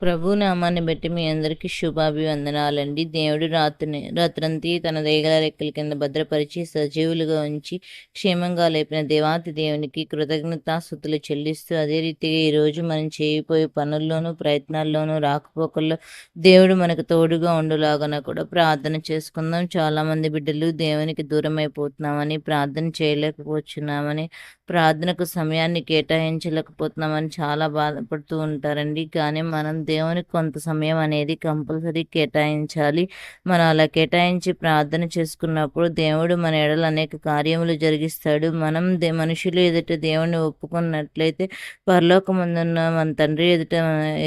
ప్రభు నామాన్ని బట్టి మీ అందరికీ శుభాభివందనాలండి. దేవుడు రాత్రిని రాత్రంతి తన దేగల రెక్కల కింద భద్రపరిచి సజీవులుగా ఉంచి క్షేమంగా లేపిన దేవాతి దేవునికి కృతజ్ఞతాస్థుతులు చెల్లిస్తూ అదే రీతిగా ఈరోజు మనం చేయబోయే పనుల్లోనూ ప్రయత్నాల్లోనూ రాకపోకల్లో దేవుడు మనకు తోడుగా ఉండులాగన కూడా ప్రార్థన చేసుకుందాం. చాలామంది బిడ్డలు దేవునికి దూరం అయిపోతున్నామని ప్రార్థన చేయలేకపోతున్నామని ప్రార్థనకు సమయాన్ని కేటాయించలేకపోతున్నామని చాలా బాధపడుతూ ఉంటారండి. కానీ మనం దేవునికి కొంత సమయం అనేది కంపల్సరీ కేటాయించాలి. మనం అలా కేటాయించి ప్రార్థన చేసుకున్నప్పుడు దేవుడు మన ఎడలు అనేక కార్యములు జరిగిస్తాడు. మనం దే మనుషులు ఎదుట దేవుణ్ణి ఒప్పుకున్నట్లయితే పరలోకమందున్న. మన తండ్రి ఎదుట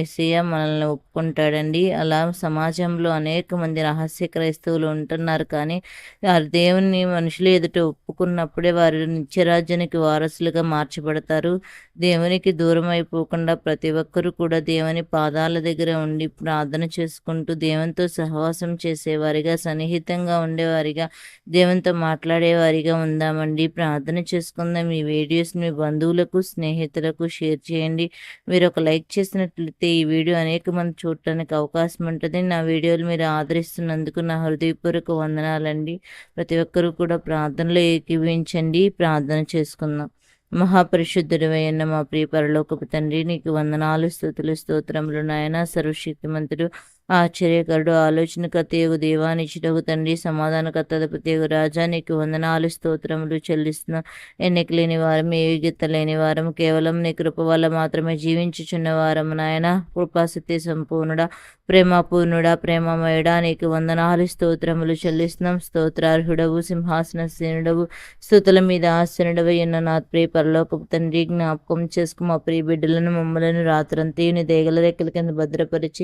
ఏసయ్య మనల్ని ఒప్పుకుంటాడండి. అలా సమాజంలో అనేక మంది రహస్య క్రైస్తవులు ఉంటున్నారు. కానీ వారు దేవుని మనుషులు ఎదుట ఒప్పుకున్నప్పుడే వారు నిత్యరాజ్యానికి వారసులుగా మార్చబడతారు. దేవునికి దూరం అయిపోకుండా ప్రతి ఒక్కరూ కూడా దేవుని పాదాల దగ్గర ఉండి ప్రార్థన చేసుకుంటూ దేవునితో సహవాసం చేసేవారిగా సన్నిహితంగా ఉండేవారిగా దేవునితో మాట్లాడేవారిగా ఉందామండి. ప్రార్థన చేసుకుందాం. ఈ వీడియోస్ మీ బంధువులకు స్నేహితులకు షేర్ చేయండి. మీరు ఒక లైక్ చేసినట్లయితే ఈ వీడియో అనేక మంది చూడటానికి అవకాశం ఉంటుంది. నా వీడియోలు మీరు ఆదరిస్తున్నందుకు నా హృదయపూర్వక వందనాలండి. ప్రతి ఒక్కరూ కూడా ప్రార్థనలో ఏకీవించండి ప్రార్థన చేసుకుందాం. మహాపరిశుద్ధుడైన మా ప్రియ పరలోకపు తండ్రి నీకు వందనాలు స్థుతులు స్తోత్రములు నాయన. సర్వశక్తిమంతుడు ఆశ్చర్యకరుడు ఆలోచనకర్త యగు దేవానిచ్చుటకు తండ్రి సమాధానకర్త ప్రత్యేక రాజా నీకు వందనాలు స్తోత్రములు చెల్లిస్తున్న ఎన్నిక లేని వారం ఏ యోగ్యత లేని వారం కేవలం నీ కృప వల్ల మాత్రమే జీవించుచున్న వారం నాయన. కృపాసత్య సంపూర్ణుడా ప్రేమపూర్ణుడా ప్రేమమయుడా నీకు వందనాలు స్తోత్రములు చెల్లిస్తున్నాం. స్తోత్రార్హుడవు సింహాసనసేనుడవు స్థుతుల మీద ఆసనుడవు ఎన్న నా ప్రియ పరలోకపు తండ్రి జ్ఞాపకం చేసుకు మా ప్రియ బిడ్డలను మమ్మలను రాత్రంతా నీ దేగల రెక్కల కింద భద్రపరిచి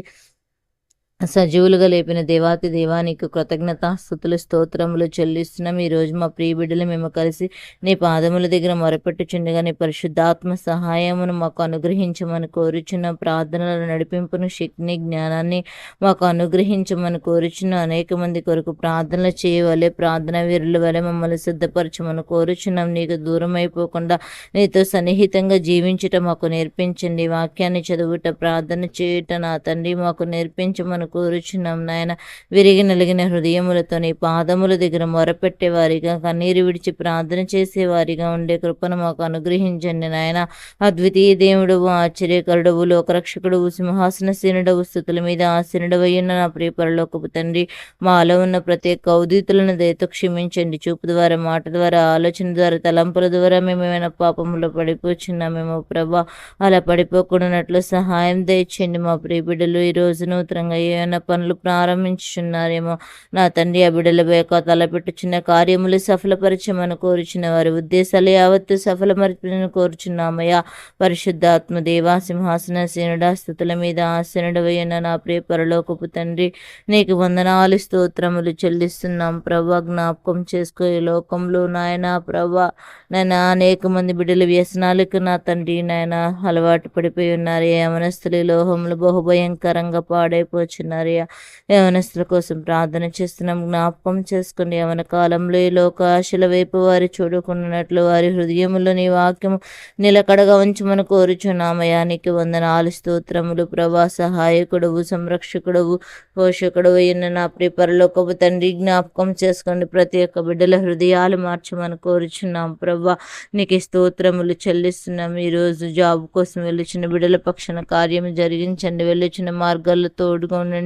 సజీవులుగా లేపిన దేవాతి దేవానికి కృతజ్ఞత స్థుతులు స్తోత్రములు చెల్లిస్తున్నాం. ఈ రోజు మా ప్రియ బిడ్డలు మేము కలిసి నీ పాదముల దగ్గర మొరపెట్టుచుండగా నీ పరిశుద్ధాత్మ సహాయమును మాకు అనుగ్రహించమని కోరుచున్న. ప్రార్థనల నడిపింపును శక్తిని జ్ఞానాన్ని మాకు అనుగ్రహించమని కోరుచున్న. అనేక మంది కొరకు ప్రార్థనలు చేయవలే ప్రార్థన వీరుల వలె మమ్మల్ని సిద్ధపరచమని కోరుచున్నాం. నీకు దూరం అయిపోకుండా నీతో సన్నిహితంగా జీవించుట మాకు నేర్పించండి. వాక్యాన్ని చదువుట ప్రార్థన చేయుట నా తండ్రి మాకు నేర్పించమని కోరుచున్నాం నాయన. విరిగి నలిగిన హృదయములతో నీ పాదముల దగ్గర మొరపెట్టేవారిగా కన్నీరు విడిచి ప్రార్థన చేసేవారిగా ఉండే కృపను మాకు అనుగ్రహించండి నాయన. అద్వితీయ దేవుడవు ఆశ్చర్యకరుడవు లోకరక్షకుడవు సింహాసనసీనుడవు స్థుతుల మీద ఆసీనుడవయ్యున్న నా ప్రియ పరలోకపు తండ్రి. మాలో ఉన్న ప్రత్యేక కౌదితులను దయతో క్షమించండి. చూపు ద్వారా మాట ద్వారా ఆలోచన ద్వారా తలంపుల ద్వారా మేము ఏమైనా పాపంలో పడిపోచున్నామేమో ప్రభా అలా పడిపోకుండానట్లు సహాయం దయచేయండి మా ప్రియ బిడ్డలు ఈ రోజు నూతనంగా ఏమైనా పనులు ప్రారంభించున్నారేమో నా తండ్రి ఆ బిడ్డల యొక్క తలపెట్టుచున్న కార్యములు సఫలపరచమని కోరుచున్న వారి ఉద్దేశాలు యావత్తు సఫలపరచమని కోరుచున్నామయ్యా. పరిశుద్ధాత్మ దేవా సింహాసన సేనుడా స్థుతుల మీద ఆసనుడవైన నా ప్రియ పరలోకపు తండ్రి నీకు వందనాలు స్తోత్రములు చెల్లిస్తున్నాం. ప్రభా జ్ఞాపకం చేసుకో ఈ లోకంలో నాయన. ప్రభా నాయన అనేక మంది బిడ్డల వ్యసనాలకు నా తండ్రి నాయన అలవాటు పడిపోయి ఉన్నారు. యవనస్తులు లోహములు బహుభయంకరంగా పాడైపోచున్నారు యవనస్తుల కోసం ప్రార్థన చేస్తున్నాం. జ్ఞాపకం చేసుకోండి యవన కాలంలో ఈ లోక ఆశల వైపు వారి చూడుకున్నట్లు వారి హృదయములో నీ వాక్యము నిలకడగా ఉంచమని కోరుచున్నామయానికి వందనాలు స్తోత్రములు. ప్రభా సహాయకుడవు సంరక్షకుడవు పోషకుడు అయిన నా ప్రియ పరలోకపు తండ్రి జ్ఞాపకం చేసుకోండి ప్రతి ఒక్క బిడ్డల హృదయాలు మార్చమని కోరుచున్నాం. ప్రభా నీకు ఈ స్తోత్రములు చెల్లిస్తున్నాం. ఈరోజు జాబ్ కోసం వెళ్ళిచిన బిడ్డల పక్షన కార్యం జరిగించండి. వెళ్ళొచ్చిన మార్గాల్లో తోడుగా ఉండండి.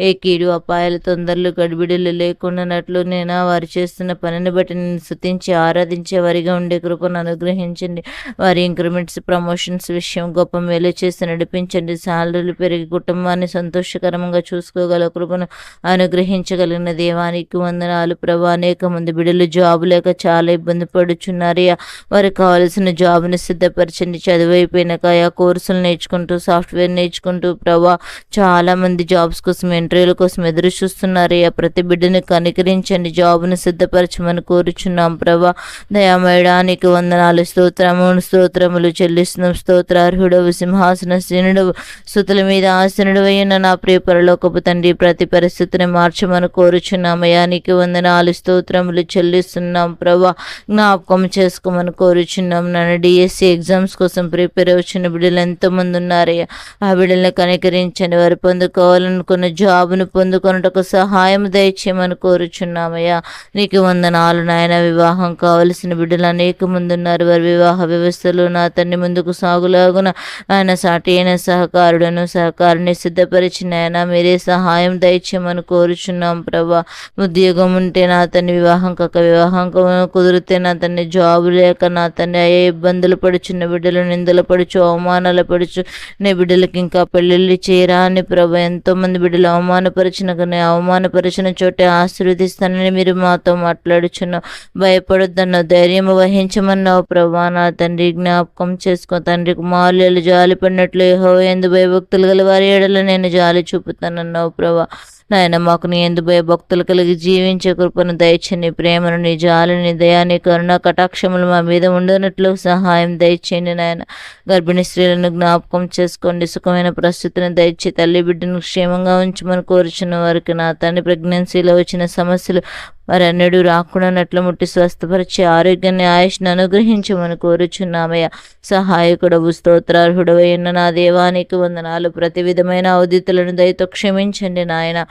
ఏ కీడు అపాయాల తొందరలు గడిబిడలు లేకుండానట్లు నేను వారు చేస్తున్న పనిని బట్టి నేను శుతించి ఆరాధించే వారిగా ఉండే కృపను అనుగ్రహించండి. వారి ఇంక్రిమెంట్స్ ప్రమోషన్స్ విషయం గొప్ప మేలు చేసి నడిపించండి. శాలరీలు పెరిగి కుటుంబాన్ని సంతోషకరంగా చూసుకోగల కృపను అనుగ్రహించగలిగిన దేవానికి వందనాలు. ప్రభా అనేక మంది బిడ్డలు జాబ్ లేక చాలా ఇబ్బంది పడుచున్నారయ్యా. వారికి కావలసిన జాబ్ని సిద్ధపరచండి. చదువు అయిపోయినాక ఆయా కోర్సులు నేర్చుకుంటూ సాఫ్ట్వేర్ నేర్చుకుంటూ ప్రభా చాలా మంది జాబ్ జాబ్స్ కోసం ఇంటర్వ్యూల కోసం ఎదురు చూస్తున్నారయ్యా ప్రతి బిడ్డని కనికరించండి. జాబ్ను సిద్ధపరచమని కోరుచున్నాం. ప్రభా దయామయడానికి వందనాలు. స్తోత్రము స్తోత్రములు చెల్లిస్తున్నాం. స్తోత్రార్హుడవు సింహాసన శ్రీనుడు స్థుతుల మీద ఆసనుడు అయిన నా ప్రియ పరలోకపు తండ్రి ప్రతి పరిస్థితిని మార్చమని కోరుచున్నామయ్యా నీకు వందనాలు స్తోత్రములు చెల్లిస్తున్నాం. ప్రభా జ్ఞాపకం చేసుకోమని కోరుచున్నాం. నన్ను డిఎస్సి ఎగ్జామ్స్ కోసం ప్రిపేర్ అవుతున్న బిడ్డలు ఎంతోమంది ఉన్నారయ్యా ఆ బిడ్డలను కనికరించండి. వారు పొందుకోవాలని పొందుకోవాలనుకున్న జాబును పొందుకొనుటకు సహాయం దయచేయమని కోరుచున్నామయ్యా. నీకు వందనాలు నాయన. వివాహం కావలసిన బిడ్డలు అనేక మంది ఉన్నారు. వారి వివాహ వ్యవస్థలో నా తండ్రి ముందుకు సాగులాగున ఆయన సాటి అయిన సహకారుడను సహకారిని సిద్ధపరిచిన ఆయన మీరే సహాయం దయచేయమని కోరుచున్నాం ప్రభా. ఉద్యోగం ఉంటే నా తండ్రి వివాహం కాక వివాహం కుదిరితే నా తండ్రి జాబ్ లేక నా తండ్రి అయ్యే ఇబ్బందులు పడుచున్న బిడ్డలు నిందలు పడుచు అవమానాలు పడుచు నీ బిడ్డలకి ఇంకా పెళ్ళిళ్ళు చేయరా అని ప్రభా. ఎంతో మంది బిడ్డలు అవమానపరిచిన కానీ అవమానపరిచిన చోటే ఆశీర్వదిస్తానని మీరు మాతో మాట్లాడుచున్నావు. భయపడొద్దన్న ధైర్యం వహించమన్నావు ప్రభా. నా తండ్రి జ్ఞాపకం చేసుకో. తండ్రి కుమారులు జాలి పడినట్లు హో ఎందు భయభక్తులు గల వారి ఏడల నేను జాలి చూపుతానన్నావు ప్రభా. నాయన మాకు నీ ఎందు భయభక్తులు కలిగి జీవించే కృపను దయచండి ప్రేమను నీ జాలిని దయాని కరుణ కటాక్షములు మా మీద ఉండనట్లు సహాయం దయచేయండి నాయన. గర్భిణీ స్త్రీలను జ్ఞాపకం చేసుకోండి. సుఖమైన ప్రస్తుతిని దయచి తల్లి బిడ్డను క్షేమంగా ఉంచమని కోరుచున్న వారికి నా తండ్రి ప్రెగ్నెన్సీలో వచ్చిన సమస్యలు మరి రాకుండా నట్ల ముట్టి స్వస్థపరిచే ఆరోగ్యాన్ని ఆయుష్ను అనుగ్రహించమని కోరుచున్నామయ్య. సహాయకుడవు స్తోత్రార్హుడవైన నా దేవానికి వందనాలు. ప్రతి విధమైన అవధితులను దయతో క్షమించండి నాయన.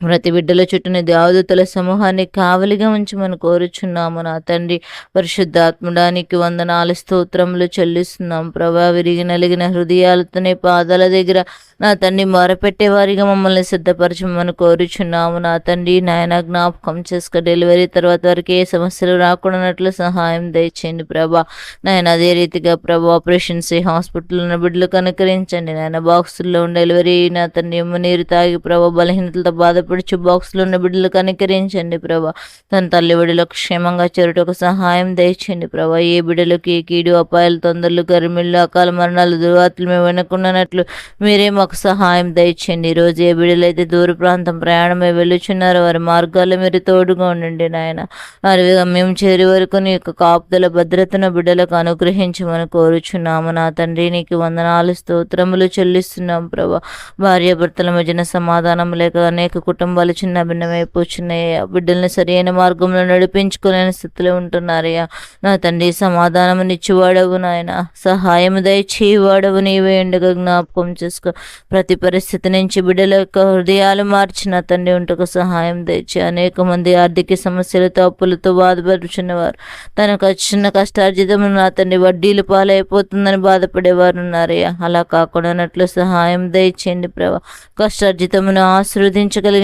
ప్రతి బిడ్డల చుట్టూని దేవదూతల సమూహాన్ని కావలిగా ఉంచమని కోరుచున్నాము నా తండ్రి. పరిశుద్ధాత్ముడానికి వందనాలు స్తోత్రములు చెల్లిస్తున్నాం. ప్రభా విరిగి నలిగిన హృదయాలతోనే పాదాల దగ్గర నా తండ్రి మొరపెట్టేవారిగా మమ్మల్ని సిద్ధపరచమని కోరుచున్నాము నా తండ్రి. నాయన జ్ఞాపకం చేసుక డెలివరీ తర్వాత వరకు ఏ సమస్యలు రాకూడనట్లు సహాయం దయచేయండి ప్రభా. నాయన అదే రీతిగా ప్రభా ఆపరేషన్స్ హాస్పిటల్ ఉన్న బిడ్డలు కనుకరించండి నాయన బాక్సుల్లో ఉన్న డెలివరీ నా తండ్రి ఎమ్మ నీరు తాగి ప్రభా బలహీనతలతో బాధపడుచు బాక్స్లో ఉన్న బిడ్డలు కనికరించండి ప్రభా. తన తల్లి బిడ్డలకు క్షేమంగా చేరుటకు సహాయం దయచండి ప్రభా. ఏ బిడ్డలకు ఏ కీడు అపాయాలు తొందరలు గరిమిళ్ళు అకాల మరణాలు దుర్వార్తలు మేము వినకుండానట్లు మీరే మాకు సహాయం దయచేయండి. ఈరోజు రోజు ఏ బిడ్డలైతే దూర ప్రాంతం ప్రయాణమై వెళ్ళుచున్నారో వారి మార్గాల్లో మీరు తోడుగా ఉండండి నాయన. వారి మేము చేరి వరకు నీ యొక్క కాపుదల భద్రతను బిడ్డలకు అనుగ్రహించమని కోరుచున్నాము. నా తండ్రి నీకు వందనాలు స్తోత్రములు చెల్లిస్తున్నాం ప్రభా. భార్యాభర్తల మధ్యన సమాధానం లేక అనేక కుటుంబాలు చిన్న భిన్నమైపోచున్నాయి బిడ్డల్ని సరైన మార్గంలో నడిపించుకోలేని స్థితిలో ఉంటున్నారయ్యా. నా తండ్రి సమాధానం నిచ్చివాడవు నాయన. సహాయం దయచేవాడవు నీవే ఉండగా జ్ఞాపకం చేసుకో. ప్రతి పరిస్థితి నుంచి బిడ్డల యొక్క హృదయాలు మార్చిన తండ్రి ఉంటకు సహాయం తెచ్చి అనేక మంది ఆర్థిక సమస్యలతో అప్పులతో బాధపడుచున్నవారు. తనకు వచ్చిన కష్టార్జితం నా తండ్రి వడ్డీలు పాలైపోతుందని బాధపడేవారు ఉన్నారయ్యా అలా కాకుండానట్లు సహాయం దయచేయండి ప్రభా. కష్టార్జితమును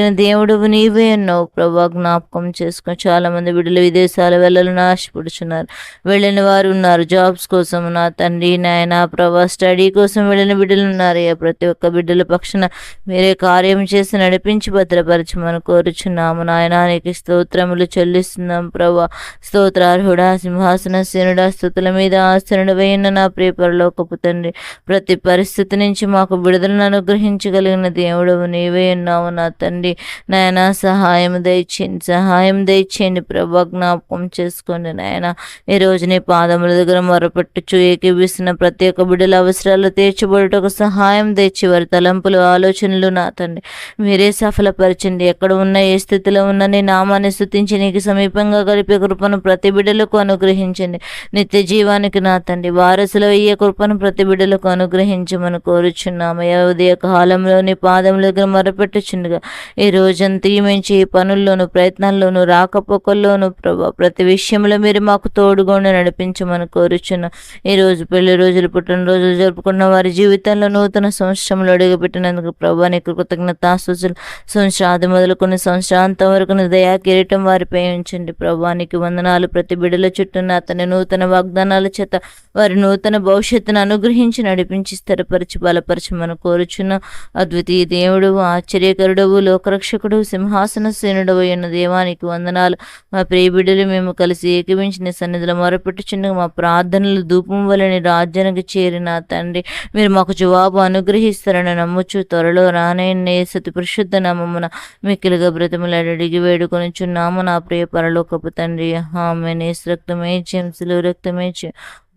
కలిగిన దేవుడు నీవే అన్నావు. ప్రభా జ్ఞాపకం చేసుకొని చాలా మంది బిడ్డలు విదేశాలు వెళ్ళాలని ఆశపడుచున్నారు. వెళ్ళిన వారు ఉన్నారు. జాబ్స్ కోసం నా తండ్రి నాయన ప్రభా స్టడీ కోసం వెళ్ళిన బిడ్డలు ఉన్నారు. ప్రతి ఒక్క బిడ్డల పక్షన మీరే కార్యం చేసి నడిపించి భద్రపరచమని కోరుచున్నాము. నాయనానికి స్తోత్రములు చెల్లిస్తున్నాం ప్రభా. స్తోత్రార్హుడా సింహాసన సేనుడా స్థుతుల మీద ఆసనుడు వేయన నా ప్రియ పరలోకపు తండ్రి ప్రతి పరిస్థితి నుంచి మాకు బిడుదలను అనుగ్రహించగలిగిన దేవుడు నీవే ఉన్నావు నా తండ్రి నాయన సహాయం దయచేయండి. సహాయం దయచేయండి. ప్రభా జ్ఞాపకం చేసుకోండి నాయన. ఈ రోజు నీ పాదముల దగ్గర మొరపెట్టుచు ఏకీపిస్తున్న ప్రతి ఒక్క బిడ్డల అవసరాలు తీర్చబడుటకు సహాయం తెచ్చి వారి తలంపులు ఆలోచనలు నా తండ్రి. మీరే సఫలపరచండి. ఎక్కడ ఉన్న ఏ స్థితిలో ఉన్న నీ నామాన్ని స్థుతించి నీకు సమీపంగా గడిపే కృపను ప్రతి బిడ్డలకు అనుగ్రహించండి. నిత్య జీవానికి నా తండ్రి. వారసులు అయ్యే కృపను ప్రతి బిడ్డలకు అనుగ్రహించమని కోరుచున్నాము. ఉదయ కాలంలో నీ పాదముల దగ్గర మొరపెట్టుచుండగా ఈ రోజంతయు మించి ఈ పనుల్లోను ప్రయత్నాల్లోను రాకపోకల్లోను ప్రభా ప్రతి విషయంలో మీరు మాకు తోడుగా నడిపించమని కోరుచున్నాం ఈ రోజు పెళ్ళి రోజులు పుట్టినరోజులు జరుపుకున్న వారి జీవితంలో నూతన సంవత్సరంలో అడుగుపెట్టినందుకు ప్రభా నీకు కృతజ్ఞతాస్తుతులు సంవత్సరాది మొదలుకొని సంవత్సరాంతం వరకు దయా కిరీటం వారిపై ఉంచండి ప్రభానికి వందనాలు. ప్రతి బిడల చుట్టూన అతని నూతన వాగ్దానాల చేత వారి నూతన భవిష్యత్తును అనుగ్రహించి నడిపించి స్థిరపరిచి బలపరచమని కోరుచున్న అద్వితీయ దేవుడు ఆశ్చర్యకరుడవు లోక లోకరక్షకుడు సింహాసన సేనుడు అయిన దేవానికి వందనాలు. మా ప్రియబిడ్డలు మేము కలిసి ఏకమించిన సన్నిధిలో మొరపెట్టుచుండగా మా ప్రార్థనలు ధూపం వలని రాజ్యానికి చేరిన తండ్రి మీరు మాకు జవాబు అనుగ్రహిస్తారని నమ్ముచు త్వరలో రానయ్య సతి పరిశుద్ధ నామమున మిక్కిలుగా బ్రతములాడి అడిగి వేడుకొనిచున్నాము. నా ప్రియ పరలోకపు తండ్రి ఆమె రక్తమే చెంసులు రక్తమే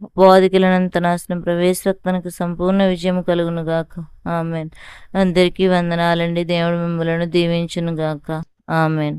అపవాదికులనంత నాశనం ప్రవేశరక్తనకు సంపూర్ణ విజయం కలుగును గాక ఆమెన్. అందరికీ వందనాలండి. దేవుడు మిమ్మలను దీవించును గాక ఆమెన్.